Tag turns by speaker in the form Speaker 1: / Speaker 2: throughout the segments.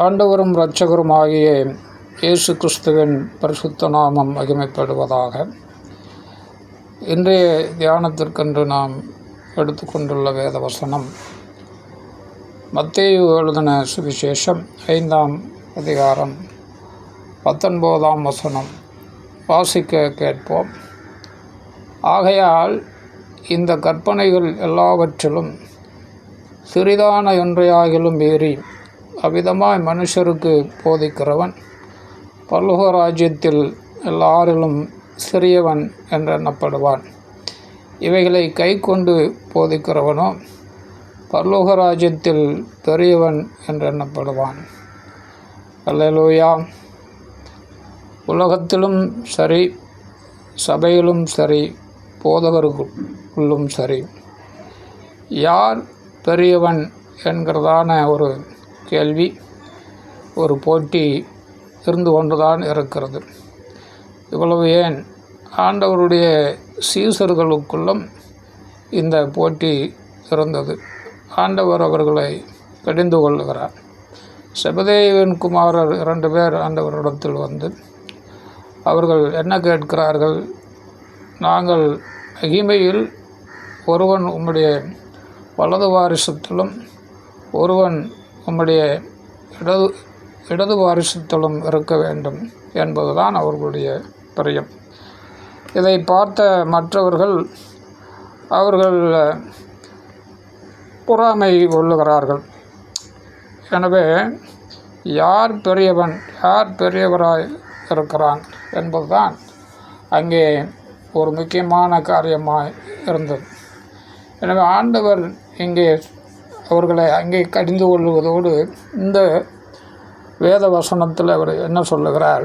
Speaker 1: ஆண்டவரும் இரட்சகரும் ஆகிய இயேசு கிறிஸ்துவின் பரிசுத்த நாமம் மகிமைப்படுவதாக. இன்றைய தியானத்திற்கென்று நாம் எடுத்துக்கொண்டுள்ள வேத வசனம் மத்தேயு எழுதின சுவிசேஷம் ஐந்தாம் அதிகாரம் பத்தொன்பதாம் வசனம். வாசிக்க கேட்போம். ஆகையால் இந்த கற்பனைகள் எல்லாவற்றிலும் சிறிதான ஒன்றையாகிலும் மீறி அவ்விதமாய் மனுஷருக்கு போதிக்கிறவன் பல்லோக ராஜ்யத்தில் எல்லாரிலும் சிறியவன் என்றெண்ணப்படுவான் இவைகளை கை கொண்டு போதிக்கிறவனோ பல்லோக ராஜ்யத்தில் பெரியவன் என்றெண்ணப்படுவான் அல்லலூயா. உலகத்திலும் சரி சபையிலும் சரி போதகருக்குள்ளும் சரி. யார் பெரியவன் என்கிறதான ஒரு கேள்வி ஒரு போட்டி இருந்து கொண்டுதான் இருக்கிறது. இவ்வளவு ஏன்? ஆண்டவருடைய சீசர்களுக்குள்ளும் இந்த போட்டி இருந்தது. ஆண்டவர் அவர்களை கடிந்து கொள்ளுகிறார். செபதேவன் குமாரர் இரண்டு பேர் ஆண்டவரிடத்தில் வந்து அவர்கள் என்ன கேட்கிறார்கள்? நாங்கள் மகிமையில் ஒருவன் உம்முடைய வலது வாரிசத்திலும் ஒருவன் உங்களுடைய இடது இடது வாரிசத்திலும் இருக்க வேண்டும் என்பதுதான் அவர்களுடைய பிரியம். இதை பார்த்த மற்றவர்கள் அவர்கள் பொறாமை கொள்ளுகிறார்கள். எனவே யார் பெரியவன் யார் பெரியவராய் இருக்கிறான் என்பதுதான் அங்கே ஒரு முக்கியமான காரியமாக இருந்தது. எனவே ஆண்டவர் இங்கே அவர்களை அங்கே கடிந்து கொள்வதோடு இந்த வேத வசனத்தில் அவர் என்ன சொல்லுகிறார்?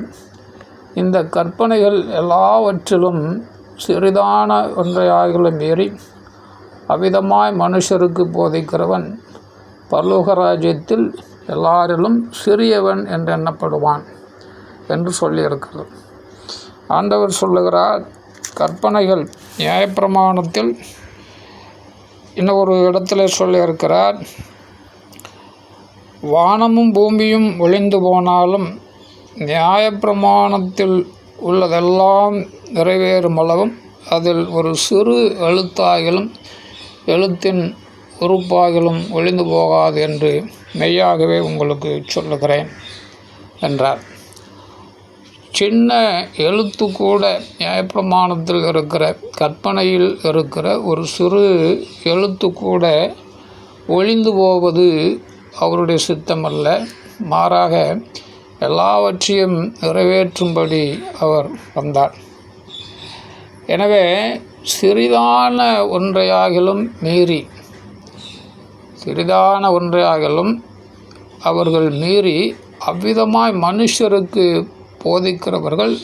Speaker 1: இந்த கற்பனைகள் எல்லாவற்றிலும் சிறிதான ஒன்றையாகிலும் மீறி அவ்விதமாய் மனுஷருக்கு போதிக்கிறவன் பரலோக ராஜ்யத்தில் எல்லாரிலும் சிறியவன் என்று எண்ணப்படுவான் என்று சொல்லியிருக்கிறது. ஆண்டவர் சொல்லுகிறார் கற்பனைகள் நியாயப்பிரமாணத்தில் இன்னும் ஒரு இடத்துல சொல்லியிருக்கிறார் வானமும் பூமியும் ஒளிந்து போனாலும் நியாயப்பிரமாணத்தில் உள்ளதெல்லாம் நிறைவேறும் அளவும் அதில் ஒரு சிறு எழுத்தாகிலும் எழுத்தின் உறுப்பாகிலும் ஒளிந்து போகாது என்று மெய்யாகவே உங்களுக்கு சொல்லுகிறேன் என்றார். சின்ன எழுத்து கூட நியாயப்பிரமாணத்தில் இருக்கிற கற்பனையில் இருக்கிற ஒரு சிறு எழுத்து கூட ஒழிந்து போவது அவருடைய சித்தமல்ல. மாறாக எல்லாவற்றையும் நிறைவேற்றும்படி அவர் வந்தார். எனவே சிறிதான ஒன்றையாகிலும் மீறி சிறிதான ஒன்றையாகிலும் அவர்கள் மீறி அவ்விதமாய் மனுஷருக்கு போதிக்கிறவர்கள்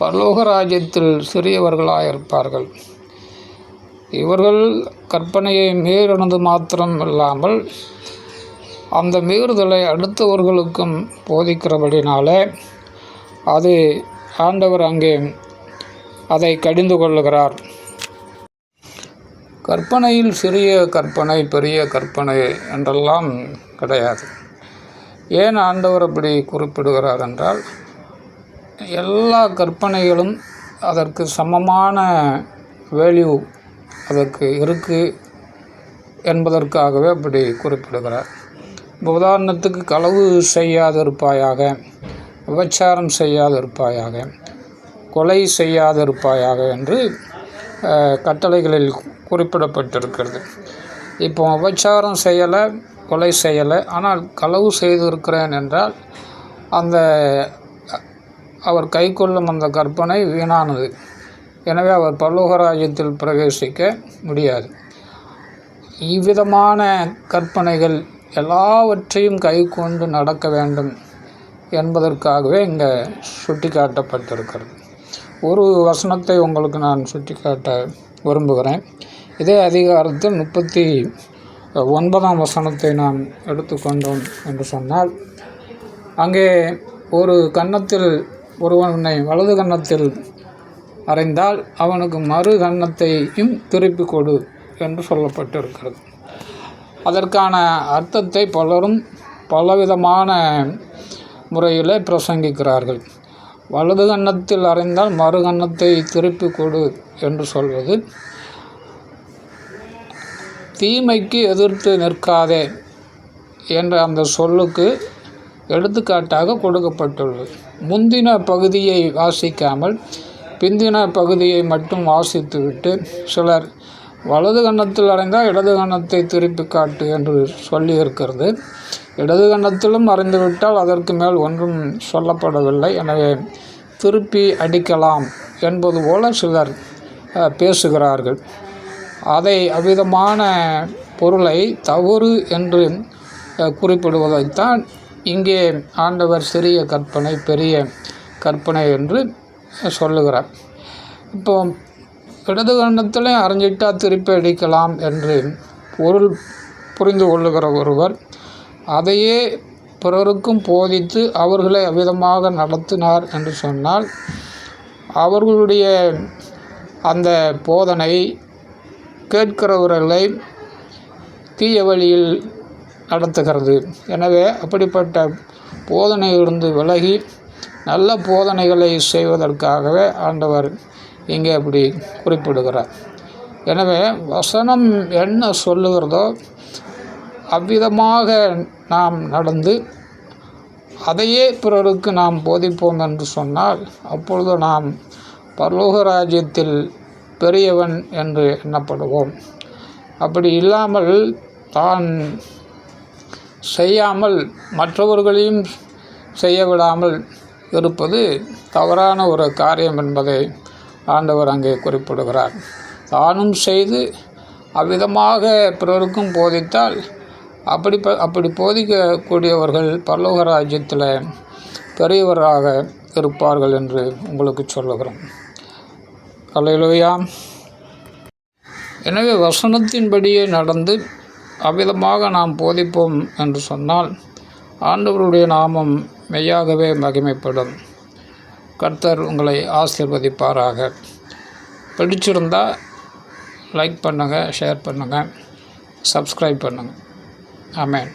Speaker 1: பரலோக ராஜ்யத்தில் சிறியவர்களாக இருப்பார்கள் இவர்கள் கற்பனையை மீறினது மாத்திரம் இல்லாமல் அந்த மீறுதலை அடுத்தவர்களுக்கும் போதிக்கிறபடினாலே அது ஆண்டவர் அங்கே அதை கடிந்து கொள்ளுகிறார். கற்பனையில் சிறிய கற்பனை பெரிய கற்பனை என்றெல்லாம் கிடையாது. ஏன் ஆண்டவர் அப்படி குறிப்பிடுகிறார் என்றால் எல்லா கற்பனைகளும் அதற்கு சமமான வேல்யூ அதற்கு இருக்குது என்பதற்காகவே அப்படி குறிப்பிடுகிறார். இப்போ உதாரணத்துக்கு களவு செய்யாதிருப்பாயாக விபச்சாரம் செய்யாதிருப்பாயாக கொலை செய்யாதிருப்பாயாக என்று கட்டளைகளில் குறிப்பிடப்பட்டிருக்கிறது. இப்போ விபச்சாரம் செய்யலை கொலை செய்யலை ஆனால் களவு செய்திருக்கிறேன் என்றால் அந்த அவர் கை கொள்ளும் அந்த கற்பனை வீணானது. எனவே அவர் பல்லோகராஜ்யத்தில் பிரவேசிக்க முடியாது. இவ்விதமான கற்பனைகள் எல்லாவற்றையும் கை கொண்டு நடக்க வேண்டும் என்பதற்காகவே இங்கே சுட்டி காட்டப்பட்டிருக்கிறது ஒரு வசனத்தை உங்களுக்கு நான் சுட்டி காட்ட விரும்புகிறேன். இதே அதிகாரத்தில் முப்பத்தி ஒன்பதாம் வசனத்தை நாம் எடுத்துக்கொண்டோம் என்று சொன்னால் அங்கே ஒரு கன்னத்தில் ஒருவனை வலது கன்னத்தில் அறைந்தால் அவனுக்கு மறு கன்னத்தையும் திருப்பி கொடு என்று சொல்லப்பட்டிருக்கிறது. அதற்கான அர்த்தத்தை பலரும் பலவிதமான முறையில் பிரசங்கிக்கிறார்கள். வலது கன்னத்தில் அறைந்தால் மறு கன்னத்தை திருப்பி கொடு என்று சொல்வது தீமைக்கு எதிர்த்து நிற்காதே என்ற அந்த சொல்லுக்கு எடுத்துக்காட்டாக கொடுக்கப்பட்டுள்ளது. முந்தின பகுதியை வாசிக்காமல் பிந்தின பகுதியை மட்டும் வாசித்துவிட்டு சிலர் வலது கன்னத்தில் அடைந்தால் இடது கன்னத்தை திருப்பி காட்டு என்று சொல்லியிருக்கிறது. இடது கன்னத்திலும் அறிந்துவிட்டால் அதற்கு மேல் ஒன்றும் சொல்லப்படவில்லை. எனவே திருப்பி அடிக்கலாம் என்பது போல சிலர் பேசுகிறார்கள். அதை அவ்விதமான பொருளை தவறு என்று குறிப்பிடுவதைத்தான் இங்கே ஆண்டவர் சிறிய கற்பனை பெரிய கற்பனை என்று சொல்லுகிறார். இப்போ இடது கண்டத்திலையும் அரைஞ்சிட்டா திருப்பி அடிக்கலாம் என்று பொருள் புரிந்து கொள்ளுகிற ஒருவர் அதையே பிறருக்கும் போதித்து அவர்களை அவ்விதமாக நடத்தினார் என்று சொன்னால் அவர்களுடைய அந்த போதனை கேட்கிறவர்களை தீய வழியில் நடத்துகிறது. எனவே அப்படிப்பட்ட போதனையிலிருந்து விலகி நல்ல போதனைகளை செய்வதற்காகவே ஆண்டவர் இங்கே அப்படி குறிப்பிடுகிறார். எனவே வசனம் என்ன சொல்லுகிறதோ அவ்விதமாக நாம் நடந்து அதையே பிறருக்கு நாம் போதிப்போம் என்று சொன்னால் அப்பொழுது நாம் பரலோக ராஜ்யத்தில் பெரியவன் என்று எண்ணப்படுவோம். அப்படி இல்லாமல் தான் செய்யாமல் மற்றவர்களையும் செய்ய விடாமல் இருப்பது தவறான ஒரு காரியம் என்பதை ஆண்டவர் அங்கே குறிப்பிடுகிறார். தானும் செய்து அவ்விதமாக பிறருக்கும் போதித்தால் அப்படி ப அப்படி போதிக்கக்கூடியவர்கள் பல்லோக ராஜ்யத்தில் பெரியவராக இருப்பார்கள் என்று உங்களுக்கு சொல்லுகிறோம். கலையிலோயா எனவே வசனத்தின்படியே நடந்து அவ்விதமாக நாம் போதிப்போம் என்று சொன்னால் ஆண்டவருடைய நாமம் மெய்யாகவே மகிமைப்படும். கர்த்தர் உங்களை ஆசிர்வதிப்பாராக. பிடிச்சிருந்தால் லைக் பண்ணுங்கள் ஷேர் பண்ணுங்கள் சப்ஸ்கிரைப் பண்ணுங்கள் ஆமேன்.